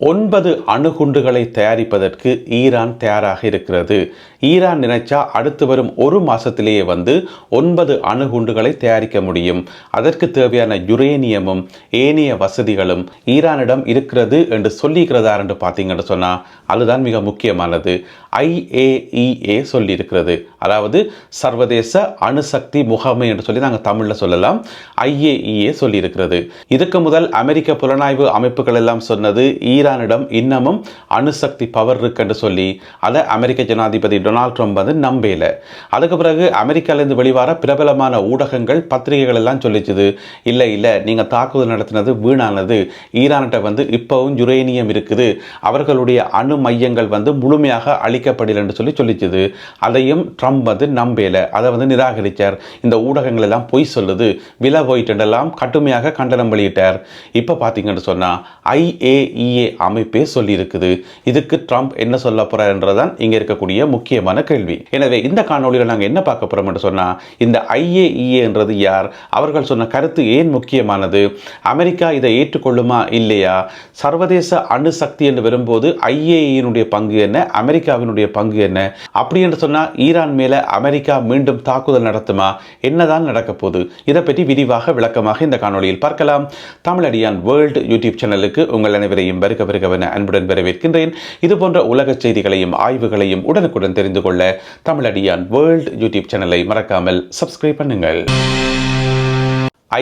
ஒன்பது அணுகுண்டுகளை தயாரிப்பதற்கு ஈரான் தயாராக இருக்கிறது. ஈரான் நினைச்சா அடுத்து வரும் ஒரு மாசத்திலேயே வந்து ஒன்பது அணுகுண்டுகளை தயாரிக்க முடியும். அதற்கு தேவையான யுரேனியமும் ஏனைய வசதிகளும் ஈரானிடம் இருக்கிறது என்று சொல்லியிருக்கிறதா என்று பார்த்தீங்கன்னு சொன்னா அதுதான் மிக முக்கியமானது. ஐஏஇஏ சொல்லியிருக்கிறது. அதாவது சர்வதேச அணுசக்தி முகமை என்று சொல்லி நாங்கள் தமிழில் சொல்லலாம். ஐஏஇஏ சொல்லியிருக்கிறது. இதுக்கு முதல் அமெரிக்க புலனாய்வு அமைப்புகள் எல்லாம் சொன்னது ஈரான் ஈரானிடம் இன்னமும் அணுசக்தி பவர் இருக்குன்னு சொல்லி அதை அமெரிக்க ஜனாதிபதி டொனால்ட் ட்ரம்ப் வந்து நம்பல. அதுக்கு பிறகு அமெரிக்காவிலேருந்து வெளிவர பிரபலமான ஊடகங்கள் பத்திரிகைகள் எல்லாம் சொல்லிச்சுது இல்லை இல்லை நீங்கள் தாக்குதல் நடத்தினது வீணானது. ஈரான்கிட்ட வந்து இப்போவும் யுரேனியம் இருக்குது. அவர்களுடைய அணு மையங்கள் வந்து முழுமையாக அழிக்கப்படலன்னு சொல்லி சொல்லிச்சுது. அதையும் ட்ரம்ப் வந்து நம்பல. அதை வந்து நிராகரித்தார் இந்த ஊடகங்கள் எல்லாம் பொய் சொல்லுது. விலை போயிட்டெல்லாம் கடுமையாக கண்டனம் வெளியிட்டார். இப்போ பார்த்தீங்கன்னு சொன்னால் ஐஏஇஏ அமைப்பே சொல்லியிருக்குது. இதுக்கு ட்ரம்ப் என்ன சொல்ல போறாருன்றதான் இங்கே இருக்கக்கூடிய முக்கியமான கேள்வி. எனவே இந்த காணொலியில் நாங்கள் என்ன பார்க்க போறோம் என்று சொன்னால் இந்த ஐஏஇஏன்றது யார்? அவர்கள் சொன்ன கருத்து ஏன் முக்கியமானது? அமெரிக்கா இதை ஏற்றுக்கொள்ளுமா இல்லையா? சர்வதேச அணுசக்தி என்று வரும்போது ஐஏஇனுடைய பங்கு என்ன? அமெரிக்காவினுடைய பங்கு என்ன? அப்படி என்று சொன்னால் ஈரான் மேலே அமெரிக்கா மீண்டும் தாக்குதல் நடத்துமா? என்னதான் நடக்க போகுது? இதை பற்றி விரிவாக விளக்கமாக இந்த காணொளியில் பார்க்கலாம். தமிழடியான் வேர்ல்டு யூடியூப் சேனலுக்கு உங்கள் அனைவரையும் வருக வருகவென அன்புடன் வரவேற்கின்றேன். இது போன்ற உலக செய்திகளையும் ஆய்வுகளையும் உடனுக்குடன் தெரிந்து கொள்ள தமிழடியான் வேர்ல்ட் யூடியூப் சேனலை மறக்காமல் சப்ஸ்கிரைப் பண்ணுங்கள்.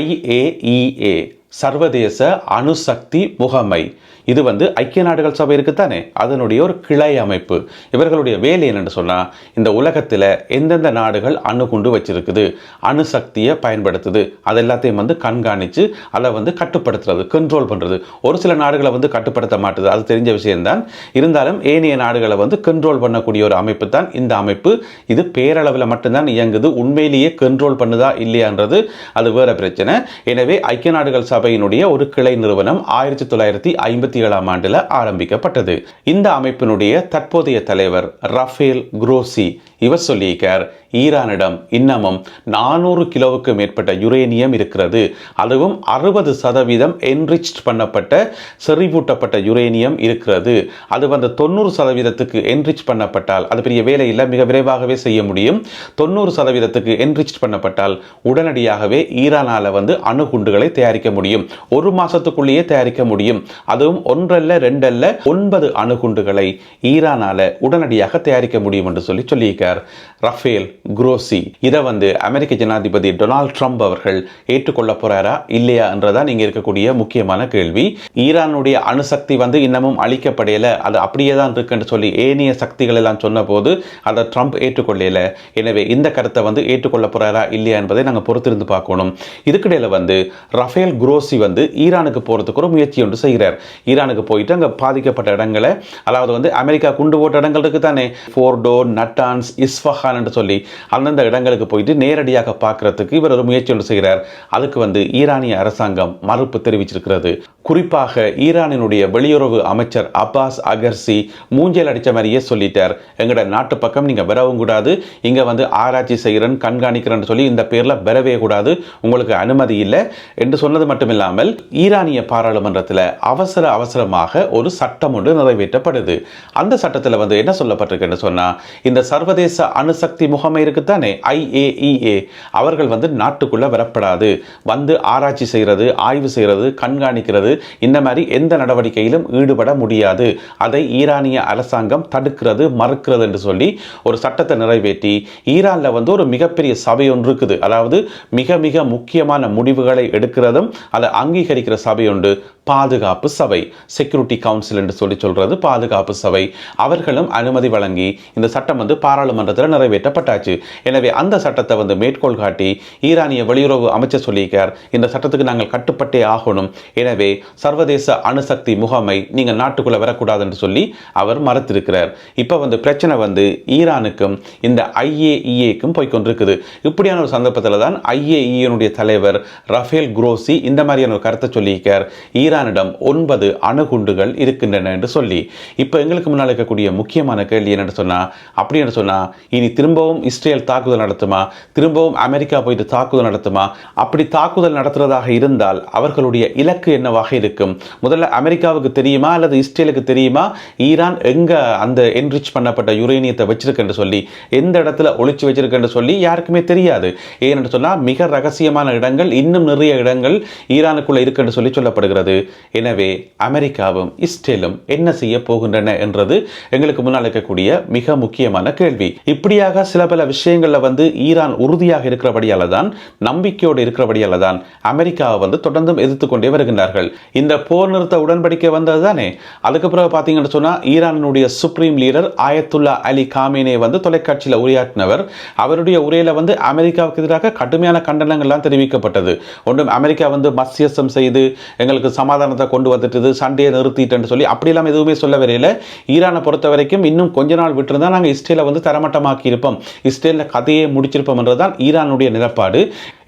ஐஏஇஏ சர்வதேச அணுசக்தி முகமை இது வந்து ஐக்கிய நாடுகள் சபை இருக்குத்தானே? அதனுடைய ஒரு கிளை அமைப்பு. இவர்களுடைய வேலை என்னென்னு சொன்னால் இந்த உலகத்தில் எந்தெந்த நாடுகள் அணு குண்டு வச்சிருக்குது அணுசக்தியை பயன்படுத்துது அது எல்லாத்தையும் வந்து கண்காணித்து அதை வந்து கட்டுப்படுத்துறது கண்ட்ரோல் பண்ணுறது ஒரு சில நாடுகளை வந்து கட்டுப்படுத்த மாட்டுது. அது தெரிஞ்ச விஷயம்தான். இருந்தாலும் ஏனைய நாடுகளை வந்து கண்ட்ரோல் பண்ணக்கூடிய ஒரு அமைப்பு தான் இந்த அமைப்பு. இது பேரளவில் மட்டும்தான் இயங்குது. உண்மையிலேயே கண்ட்ரோல் பண்ணுதா இல்லையான்றது அது வேறு பிரச்சனை. எனவே ஐக்கிய நாடுகள் சபையினுடைய ஒரு கிளை நிறுவனம் ஆயிரத்தி தொள்ளாயிரத்தி ஐம்பத்தி ஏழாம் ஆண்டில் ஆரம்பிக்கப்பட்டது. இந்த அமைப்பினுடைய தற்போதைய தலைவர் ரஃபேல் குரோசி இவர் சொல்லியிருக்கார் ஈரானிடம் இன்னமும் நானூறு கிலோவுக்கு மேற்பட்ட யுரேனியம் இருக்கிறது. அதுவும் அறுபது சதவீதம் என்ரிச் பண்ணப்பட்ட செறிவூட்டப்பட்ட யுரேனியம் இருக்கிறது. அது வந்து தொண்ணூறு சதவீதத்துக்கு என்ரிச் பண்ணப்பட்டால் அது பெரிய வேலை இல்லை மிக விரைவாகவே செய்ய முடியும். தொண்ணூறு சதவீதத்துக்கு என்ரிச் பண்ணப்பட்டால் உடனடியாகவே ஈரானால் வந்து அணுகுண்டுகளை தயாரிக்க முடியும். ஒரு மாதத்துக்குள்ளேயே தயாரிக்க முடியும். அதுவும் ஒன்றல்ல ரெண்டல்ல ஒன்பது அணுகுண்டுகளை ஈரானால உடனடியாக தயாரிக்க முடியும் என்று சொல்லி சொல்லியிருக்கார். Rafael Grossi. இதை வந்து அமெரிக்க ஜனாதிபதி டொனால்ட் ட்ரம்ப் அவர்கள் ஏற்றுக்கொள்ள போறாரா இல்லையா என்றதான் இங்க இருக்கக்கூடிய முக்கியமான கேள்வி. ஈரானுடைய அணுசக்தி வந்து இன்னமும் அழிக்கப்படையல அது அப்படியே தான் இருக்குன்னு சொல்லி ஏனைய சக்திகள் எல்லாம் சொன்ன போது அதை ட்ரம்ப் ஏற்றுக்கொள்ளல. எனவே இந்த கருத்தை வந்து ஏற்றுக்கொள்ள போறாரா இல்லையா என்பதை நாங்கள் பொறுத்திருந்து பார்க்கணும். இதுக்கிடையில் வந்து ரஃபேல் குரோசி வந்து ஈரானுக்கு போறதுக்கு ஒரு முயற்சி ஒன்று செய்கிறார். ஈரானுக்கு போயிட்டு அங்கே பாதிக்கப்பட்ட இடங்களை அதாவது வந்து அமெரிக்கா குண்டு போட்ட இடங்கள் இருக்குது தானே ஃபோர்டோ நட்டான்ஸ் இஸ்ஃபஹான் என்று சொல்லி அந்தந்த இடங்களுக்கு போயிட்டு நேரடியாக பார்க்கறதுக்கு இவர் ஒரு முயற்சி ஒன்று செய்கிறார். அதுக்கு வந்து ஈரானிய அரசாங்கம் மறுப்பு தெரிவிச்சிருக்கிறது. குறிப்பாக ஈரானினுடைய வெளியுறவு அமைச்சர் அப்பாஸ் அகர்சி மூஞ்சல் அடித்த மாதிரியே சொல்லிட்டார். எங்களோட நாட்டு பக்கம் நீங்கள் வரவும் கூடாது இங்கே வந்து ஆராய்ச்சி செய்கிறேன் கண்காணிக்கிறேன்னு சொல்லி இந்த பேரில் வரவே கூடாது உங்களுக்கு அனுமதி இல்லை. என்று சொன்னது மட்டும் இல்லாமல் ஈரானிய பாராளுமன்றத்தில் அவசர அவசரமாக ஒரு சட்டம் ஒன்று நிறைவேற்றப்படுது. அந்த சட்டத்தில் வந்து என்ன சொல்லப்பட்டிருக்குன்னு சொன்னால் இந்த சர்வதேச அணுசக்தி முகமை இருக்குத்தானே ஐஏஇஏ அவர்கள் வந்து நாட்டுக்குள்ளே வரப்படாது. வந்து ஆராய்ச்சி செய்கிறது ஆய்வு செய்கிறது கண்காணிக்கிறது இந்த மாதிரி எந்த நடவடிக்கையிலும் ஈடுபட முடியாது. அதை ஈரானிய அரசாங்கம் தடுக்கிறது மறுக்கிறது என்று சொல்லி ஒரு சட்டத்தை நிறைவேற்றி ஈரானில் வந்து ஒரு மிகப்பெரிய சபை ஒன்று இருக்குது. அதாவது மிக மிக முக்கியமான முடிவுகளை எடுக்கிறதும் அதை அங்கீகரிக்கிற சபை உண்டு. பாதுகாப்பு சபை செக்யூரிட்டி கவுன்சில் என்று சொல்லி சொல்கிறது பாதுகாப்பு சபை. அவர்களும் அனுமதி வழங்கி இந்த சட்டம் வந்து பாராளுமன்றத்தில் நிறைவேற்றப்பட்டாச்சு. எனவே அந்த சட்டத்தை வந்து மேற்கோள் காட்டி ஈரானிய வெளியுறவு அமைச்சர் சொல்லியிருக்கார் இந்த சட்டத்துக்கு நாங்கள் கட்டுப்பட்டே ஆகணும். எனவே சர்வதேச அணுசக்தி முகமை நீங்கள் நாட்டுக்குள்ளே வரக்கூடாது என்று சொல்லி அவர் மறுத்திருக்கிறார். இப்போ வந்து பிரச்சனை வந்து ஈரானுக்கும் இந்த ஐஏஇஏக்கும் போய்கொண்டிருக்குது இப்படியான ஒரு சந்தர்ப்பத்தில் தான் ஐஏஇனுடைய தலைவர் ரஃபேல் குரோசி இந்த மாதிரியான ஒரு கருத்தை சொல்லியிருக்கார். ஈரான் ஈரானிடம் ஒன்பது அணுகுண்டுகள் இருக்கின்றன என்று சொல்லி இப்போ எங்களுக்கு முன்னால் இருக்கக்கூடிய முக்கியமான கேள்வி என்னென்னு சொன்னால் அப்படி என்று சொன்னால் இனி திரும்பவும் இஸ்ரேல் தாக்குதல் நடத்துமா? திரும்பவும் அமெரிக்கா போயிட்டு தாக்குதல் நடத்துமா? அப்படி தாக்குதல் நடத்துறதாக இருந்தால் அவர்களுடைய இலக்கு என்னவாக இருக்கும்? முதல்ல அமெரிக்காவுக்கு தெரியுமா அல்லது இஸ்ரேலுக்கு தெரியுமா? ஈரான் எங்கே அந்த என்ரிச் பண்ணப்பட்ட யுரேனியத்தை வச்சிருக்குன்னு சொல்லி எந்த இடத்துல ஒழிச்சு வச்சிருக்குன்னு சொல்லி யாருக்குமே தெரியாது. ஏன்னு சொன்னால் மிக ரகசியமான இடங்கள் இன்னும் நிறைய இடங்கள் ஈரானுக்குள்ளே இருக்குன்னு சொல்லி சொல்லப்படுகிறது. எனவே அமெரிக்காவும் இஸ்ரேலும் என்ன செய்ய போகின்றன என்றது எங்களுக்கு முன்னால் இருக்கக்கூடிய மிக முக்கியமான கேள்வி. இப்படியாக சில பல விஷயங்களில் வந்து ஈரான் உறுதியாக இருக்கிறபடியால தான் நம்பிக்கையோடு இருக்கிறபடியால தான் அமெரிக்காவை வந்து தொடர்ந்தும் எதிர்த்து கொண்டே வருகின்றார்கள். இந்த போர் நிறுத்த உடன்படிக்கை வந்தது தானே அதுக்கு பிறகு பார்த்தீங்கன்னு சொன்னால் ஈரானுடைய சுப்ரீம் லீடர் ஆயத்துல்லா அலி காமினே வந்து தொலைக்காட்சியில் உரையாற்றினவர். அவருடைய உரையில வந்து அமெரிக்காவுக்கு எதிராக கடுமையான கண்டனங்கள்லாம் தெரிவிக்கப்பட்டது. ஒன்றும் அமெரிக்கா வந்து மத்தியஸ்தம் செய்து எங்களுக்கு சமாதானத்தை கொண்டு வந்துட்டுது சண்டையை நிறுத்திட்டேன்னு சொல்லி அப்படிலாம் எதுவுமே சொல்ல வரையில ஈரானை பொறுத்த வரைக்கும் இன்னும் கொஞ்ச நாள் விட்டுருந்தா நாங்கள் இஸ்ரேலை வந்து தரமட்டமாக்கி இருப்போம் இஸ்ரேலில் கதையை முடிச்சிருப்போம் என்றுதான் ஈரானுடைய நிலப்பாடு.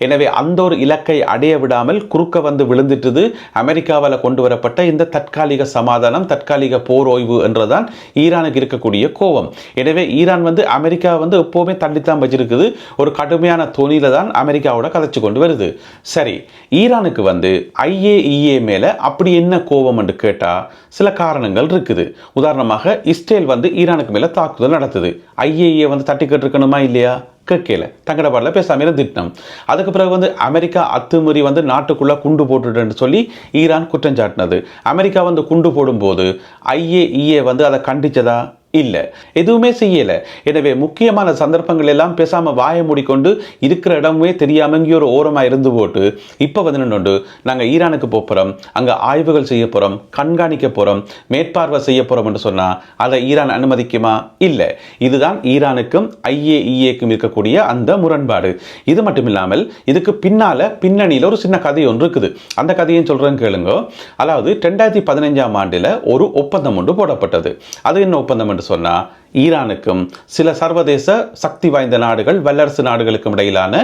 எனவே அந்த ஒரு இலக்கை அடைய விடாமல் குறுக்க வந்து விழுந்துட்டது அமெரிக்காவால் கொண்டு வரப்பட்ட இந்த தற்காலிக சமாதானம் தற்காலிக போர் ஓய்வு என்றுதான் ஈரானுக்கு இருக்கக்கூடிய கோபம். எனவே ஈரான் வந்து அமெரிக்கா வந்து எப்போவுமே தள்ளித்தான் வச்சிருக்குது. ஒரு கடுமையான தொனியில தான் அமெரிக்காவோட கதைச்சு கொண்டு வருது. சரி ஈரானுக்கு வந்து ஐஏஇஏ மேலே அப்படி என்ன கோபம் என்று கேட்டால் சில காரணங்கள் இருக்குது. உதாரணமாக இஸ்ரேல் வந்து ஈரானுக்கு மேலே தாக்குதல் நடத்துது. ஐஏஏ வந்து தட்டி கேட்டிருக்கணுமா இல்லையா? கேட்கல. தங்கட பாடல பேசாம இருந்துட்டோம் அதுக்கு பிறகு வந்து அமெரிக்கா அத்துமீறி வந்து நாட்டுக்குள்ளே குண்டு போட்டுட்டுன்னு சொல்லி ஈரான் குற்றம் சாட்டினது. அமெரிக்கா வந்து குண்டு போடும்போது ஐஏஇஏ வந்து அதை கண்டிச்சதா? இல்லை. எதுவுமே செய்யலை. எனவே முக்கியமான சந்தர்ப்பங்கள் எல்லாம் பேசாமல் வாயை மூடிக்கொண்டு இருக்கிற இடமே தெரியாமல் இங்கே ஒரு ஓரமா இருந்து போட்டு இப்போ வந்து நின்று நாங்கள் ஈரானுக்கு போகிறோம் அங்கே ஆய்வுகள் செய்ய போகிறோம் கண்காணிக்க போகிறோம் மேற்பார்வை செய்ய போகிறோம் என்று சொன்னால் அதை ஈரான் அனுமதிக்குமா? இல்லை. இதுதான் ஈரானுக்கும் ஐஏஇஏக்கும் இருக்கக்கூடிய அந்த முரண்பாடு. இது மட்டும் இல்லாமல் இதுக்கு பின்னால் பின்னணியில் ஒரு சின்ன கதை ஒன்று இருக்குது. அந்த கதையும் சொல்கிறேன் கேளுங்க. அதாவது ரெண்டாயிரத்தி பதினஞ்சாம் ஆண்டில் ஒரு ஒப்பந்தம் ஒன்று போடப்பட்டது. அது என்ன ஒப்பந்தம் என்று சொன்னா ஈரானுக்கும் சில சர்வதேச சக்தி வாய்ந்த நாடுகள் வல்லரசு நாடுகளுக்கும் இடையிலான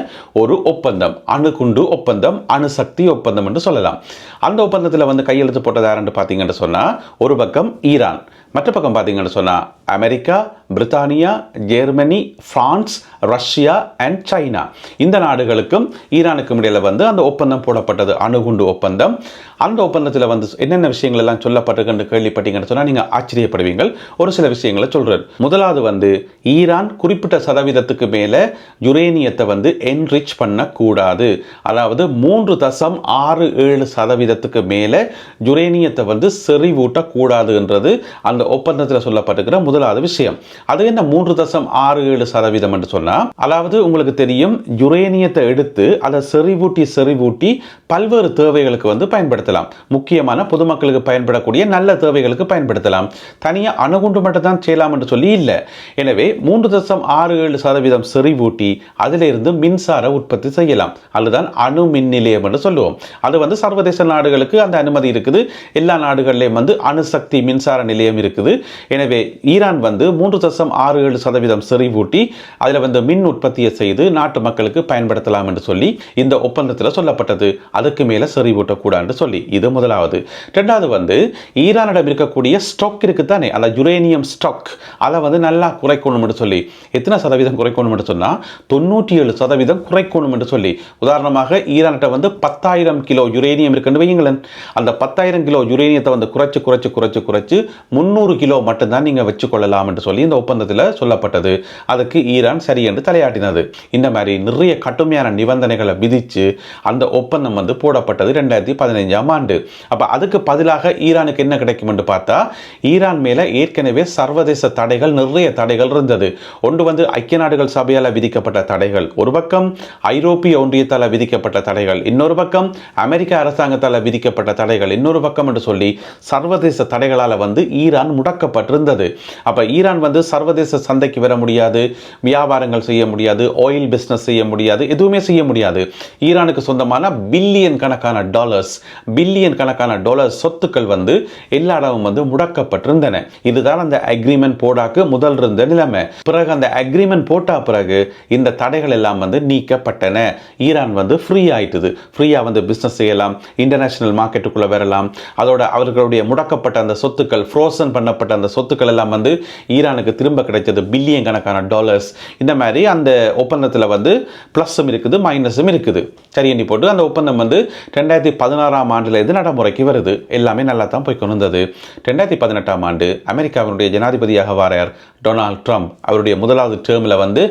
ஒரு ஒப்பந்தம் அணுகுண்டு ஒப்பந்தம் அணுசக்தி ஒப்பந்தம் என்று சொல்லலாம். அந்த ஒப்பந்தத்தில் வந்து கையெழுத்து போட்டது யாருன்னு பார்த்தீங்கன்னு சொன்னா ஒரு பக்கம் ஈரான் மற்ற பக்கம் பார்த்தீங்கன்னு சொன்னால் America Britannia Germany France Russia and China. இந்த நாடுகளுக்கும் ஈரானுக்கும் இடையில் வந்து அந்த ஒப்பந்தம் போடப்பட்டது அணுகுண்டு ஒப்பந்தம். அந்த ஒப்பந்தத்தில் வந்து என்னென்ன விஷயங்கள் எல்லாம் சொல்லப்பட்டிருக்குன்னு கேள்விப்பட்டீங்கன்னு சொன்னால் நீங்கள் ஆச்சரியப்படுவீங்கள். ஒரு சில விஷயங்களை சொல்கிறார் முதலாவது வந்து ஈரான் குறிப்பிட்ட சதவீதத்துக்கு மேலே யுரேனியத்தை வந்து என்ரிச் பண்ணக்கூடாது. அதாவது மூன்று தசம் ஆறு ஏழு சதவீதத்துக்கு மேலே யுரேனியத்தை வந்து செறிவூட்டக்கூடாது என்றது அந்த ஒப்பந்தத்தில் சொல்லப்பட்டிருக்கிற முதலாவது விஷயம். அது என்ன? மூன்று தசம் ஆறு ஏழு சதவீதம் என்று சொன்னா அதாவது உங்களுக்கு தெரியும் யுரேனியத்தை எடுத்து அதை செறிவூட்டி செறிவூட்டி பல்வேறு தேவைகளுக்கு வந்து பயன்படுத்தலாம். முக்கியமான பொதுமக்களுக்கு பயன்படக்கூடிய நல்ல தேவைகளுக்கு பயன்படுத்தலாம். தனியாக அணுகுண்டு மட்டும் தான் செய்யலாம் என்று சொல்லி இல்லை. எனவே மூன்று தசம் ஆறு ஏழு சதவீதம் செறிவூட்டி அதிலிருந்து மின்சார உற்பத்தி செய்யலாம். அதுதான் அணு மின் நிலையம் என்று சொல்லுவோம். அது வந்து சர்வதேச நாடுகளுக்கு அந்த அனுமதி இருக்குது. எல்லா நாடுகளிலேயும் வந்து அணுசக்தி மின்சார நிலையம் இருக்குது. எனவே ஈரான் வந்து மூன்று தசம் ஆறு ஏழு சதவீதம் செறிவூட்டி அதில் வந்து மின் உற்பத்தியை செய்து நாட்டு மக்களுக்கு பயன்படுத்தலாம் என்று சொல்லி இந்த ஒப்பந்தத்தில் சொல்லப்பட்டது. அதுக்கு மேலே செறிவூட்டக்கூடாதுன்னு சொல்லி. இது முதலாவது. ரெண்டாவது வந்து ஈரானிடம் இருக்கக்கூடிய ஸ்டாக் இருக்குது தானே அந்த யுரேனியம் ஸ்டாக் அதை வந்து நல்லா குறைக்கணும்னு சொல்லி. எத்தனை சதவீதம் குறைக்கணும்னு சொன்னால் தொண்ணூற்றி ஏழு சதவீதம் குறைக்கணும்னு என்று சொல்லி. உதாரணமாக ஈரான்கிட்ட வந்து பத்தாயிரம் கிலோ யுரேனியம் இருக்குன்னு வையுங்களேன். அந்த பத்தாயிரம் கிலோ யுரேனியத்தை வந்து குறைச்சி குறைச்சி குறைச்சி குறைச்சி முந்நூறு கிலோ மட்டும்தான் நீங்கள் வச்சுக்கொள்ளலாம் என்று சொல்லி இந்த ஒப்பந்தத்தில் சொல்லப்பட்டது. அதுக்கு ஈரான் சரி என்று தலையாட்டினது. இந்த மாதிரி நிறைய கடுமையான நிபந்தனைகளை விதித்து அந்த ஒப்பந்தம் வந்து போடப்பட்டது ரெண்டாயிரத்தி பதினைஞ்சாம் ஆண்டு. அப்போ அதுக்கு பதிலாக ஈரானுக்கு என்ன கிடைக்கும் என்று பார்த்தா ஈரான் மேலே ஏற்கனவே சர்வதேச தடைகள் நிறைய தடைகள் இருந்தது. ஒன்று வந்து ஐக்கிய நாடுகள் சபையால் விதிக்கப்பட்ட தடைகள் ஒரு பக்கம் ஐரோப்பிய ஒன்றியத்தால் விதிக்கப்பட்ட தடைகள் இன்னொரு பக்கம் அமெரிக்க அரசாங்கத்தால் விதிக்கப்பட்ட தடைகள் இன்னொரு பக்கம் என்று சொல்லி சர்வதேச தடைகளால் வந்து ஈரான் முடக்கப்பட்டிருந்தது. அப்போ ஈரான் வந்து சர்வதேச சந்தைக்கு வர முடியாது வியாபாரங்கள் செய்ய முடியாது ஆயில் பிஸ்னஸ் செய்ய முடியாது எதுவுமே செய்ய முடியாது. ஈரானுக்கு சொந்தமான பில்லியன் ட்ரில்லியன் கணக்கான டாலர்ஸ் பில்லியன் கணக்கான டாலர் சொத்துக்கள் வந்து எல்லா இடமும் வந்து முடக்கப்பட்டிருந்தன. இதுதான் அந்த அக்ரிமெண்ட் போடாக்கு முதல் இருந்த நிலைமை. பிறகு அந்த அக்ரிமெண்ட் போட்டா பிறகு இந்த தடைகள் எல்லாம் வந்து நீக்கப்பட்டன. ஈரான் வந்து ஃப்ரீ ஆயிட்டுது. ஃப்ரீயாக வந்து பிஸ்னஸ் செய்யலாம். இன்டர்நேஷனல் மார்க்கெட்டுக்குள்ளே வரலாம். அதோட அவர்களுடைய முடக்கப்பட்ட அந்த சொத்துக்கள் ஃப்ரோசன் பண்ணப்பட்ட அந்த சொத்துக்கள் எல்லாம் வந்து ஈரானுக்கு திரும்ப கிடைச்சது. பில்லியன் கணக்கான டாலர்ஸ் இந்த மாதிரி அந்த ஒப்பந்தத்தில் வந்து ப்ளஸ்ஸும் இருக்குது மைனஸும் இருக்குது. சரி எண்ணி போட்டு அந்த ஒப்பந்தம் வந்து ரெண்டாயிரத்தி பதினாறாம் ஆண்டில் இருந்து நடைமுறைக்கு வருது. எல்லாமே நல்லா தான் போய் கொண்டிருந்தது. ரெண்டாயிரத்தி பதினெட்டாம் ஆண்டு அமெரிக்காவினுடைய ஜனாதிபதியாக வாரார் டொனால்ட் ட்ரம்ப். அவருடைய முதலாவது டேர்மில் வந்து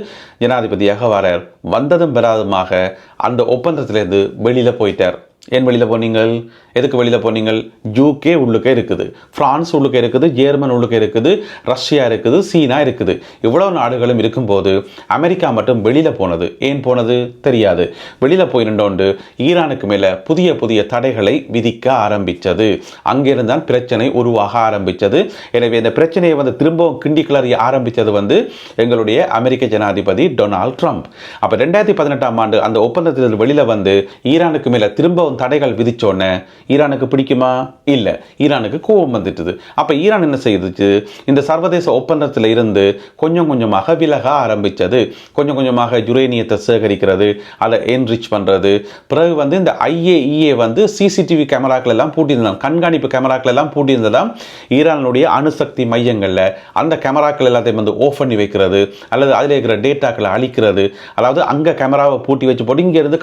ஜனாதிபதியாக வாரார் வந்ததும் பெறாதுமாக அந்த ஒப்பந்தத்திலேருந்து வெளியில் போயிட்டார். ஏன் வெளியில் போனீங்கள்? எதுக்கு வெளியில் போனீங்கள்? யூகே உள்ளுக்கே இருக்குது. ஃப்ரான்ஸ் உள்ளுக்கே இருக்குது ஜெர்மன் உள்ளுக்கே இருக்குது ரஷ்யா இருக்குது சீனா இருக்குது. இவ்வளோ நாடுகளும் இருக்கும்போது அமெரிக்கா மட்டும் வெளியில் போனது. ஏன் போனது? தெரியாது. வெளியில் போயிருந்தோண்டு ஈரானுக்கு மேலே புதிய புதிய தடைகளை விதிக்க ஆரம்பித்தது அங்கிருந்தான் பிரச்சனை உருவாக ஆரம்பித்தது எனவே இந்த பிரச்சனையை வந்து திரும்பவும் கிண்டி கிளறிய ஆரம்பித்தது வந்து எங்களுடைய அமெரிக்க ஜனாதிபதி டொனால்ட் ட்ரம்ப். அப்போ ரெண்டாயிரத்தி பதினெட்டாம் ஆண்டு அந்த ஒப்பந்தத்தில் வெளியில் வந்து ஈரானுக்கு மேலே இவ்வளோ தடைகள் விதித்தோன்னே ஈரானுக்கு பிடிக்குமா? இல்லை. ஈரானுக்கு கோபம் வந்துட்டுது. அப்போ ஈரான் என்ன செய்துச்சு? இந்த சர்வதேச ஒப்பந்தத்தில் இருந்து கொஞ்சம் கொஞ்சமாக விலக ஆரம்பித்தது கொஞ்சம் கொஞ்சமாக யுரேனியத்தை சேகரிக்கிறது அதை என்ரிச் பண்ணுறது பிறகு வந்து இந்த ஐஏஇஏ வந்து சிசிடிவி கேமராக்கள் எல்லாம் பூட்டியிருந்தோம் கண்காணிப்பு கேமராக்கள் எல்லாம் பூட்டியிருந்ததாம். ஈரானுடைய அணுசக்தி மையங்களில் அந்த கேமராக்கள் எல்லாத்தையும் வந்து ஓஃப் பண்ணி வைக்கிறது அல்லது அதில் இருக்கிற டேட்டாக்களை அழிக்கிறது. அதாவது அங்கே கேமராவை பூட்டி வச்சு போட்டு இங்கே இருந்து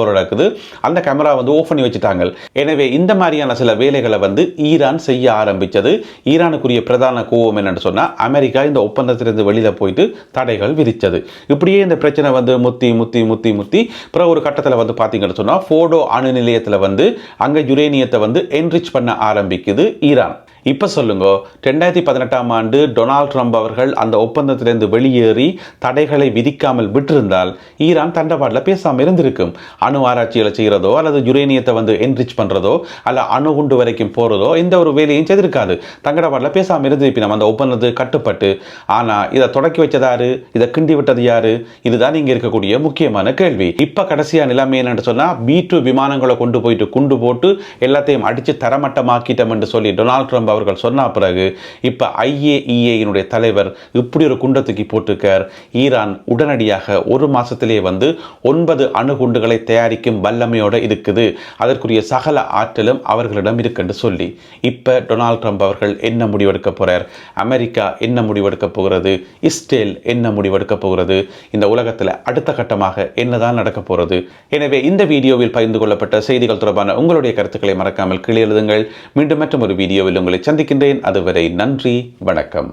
போராடக்குது இருக்குது அந்த கேமரா வந்து ஓஃப் பண்ணி வச்சுட்டாங்க எனவே இந்த மாதிரியான சில வேலைகளை வந்து ஈரான் செய்ய ஆரம்பித்தது. ஈரானுக்குரிய பிரதான கோவம் என்னன்னு சொன்னால் அமெரிக்கா இந்த ஒப்பந்தத்திலிருந்து வெளியில் போயிட்டு தடைகள் விதித்தது. இப்படியே இந்த பிரச்சனை வந்து முத்தி முத்தி முத்தி முத்தி அப்புறம் ஒரு கட்டத்தில் வந்து பார்த்தீங்கன்னு சொன்னால் ஃபோடோ அணு நிலையத்தில் வந்து அங்கே யுரேனியத்தை வந்து என்ரிச் பண்ண ஆரம்பிக்குது ஈரான். இப்போ சொல்லுங்க ரெண்டாயிரத்தி பதினெட்டாம் ஆண்டு டொனால்ட் ட்ரம்ப் அவர்கள் அந்த ஒப்பந்தத்திலிருந்து வெளியேறி தடைகளை விதிக்காமல் விட்டிருந்தால் ஈரான் தண்டபாடில் பேசாமல் இருந்திருக்கும். அணு ஆராய்ச்சிகளை செய்கிறதோ அல்லது யுரேனியத்தை வந்து என்ரிச் பண்ணுறதோ அல்ல அணு குண்டு வரைக்கும் போகிறதோ எந்த ஒரு வேலையும் செய்திருக்காது. தங்கடபாடில் பேசாமல் இருந்திருப்பினோம் அந்த ஒப்பந்தத்து கட்டுப்பட்டு. ஆனால் இதை தொடக்கி வச்சதாரு இதை கிண்டி விட்டது யாரு? இதுதான் இங்கே இருக்கக்கூடிய முக்கியமான கேள்வி. இப்போ கடைசியாக நிலைமை என்னன்னு சொன்னால் பி டூ விமானங்களை கொண்டு போயிட்டு குண்டு போட்டு எல்லாத்தையும் அடித்து தரமட்டமாக்கிட்டோம் என்று சொல்லி டொனால்ட் ட்ரம்ப் அவர்கள் சொன்ன பிறகு இப்போ ஐஏஇஏயினுடைய தலைவர் இப்படி ஒரு குண்டை தூக்கி போட்டிருக்கார். ஈரான் உடனடியாக ஒரு மாசத்திலே வந்து ஒன்பது அணுகுண்டுகளை தயாரிக்கும் வல்லமையோட இருக்குது. அதற்குரிய சகல ஆற்றலும் அவர்களிடம் இருக்குன்னு சொல்லி இப்போ டொனால்ட் ட்ரம்ப் அவர்கள் என்ன முடிவெடுக்க போறார்? அமெரிக்கா என்ன முடிவெடுக்க போகிறது? இஸ்ரேல் என்ன முடிவெடுக்க போகிறது? இந்த உலகத்தில் அடுத்த கட்டமாக என்னதான் நடக்க போகிறது எனவே இந்த வீடியோவில் பகிர்ந்து கொள்ளப்பட்ட செய்திகள் தொடர்பான உங்களுடைய கருத்துக்களை மறக்காமல் கீழே எழுதுங்கள். மீண்டும் மற்றும் ஒரு வீடியோவில் உங்களை சந்திக்கின்றேன். அதுவரை நன்றி வணக்கம்.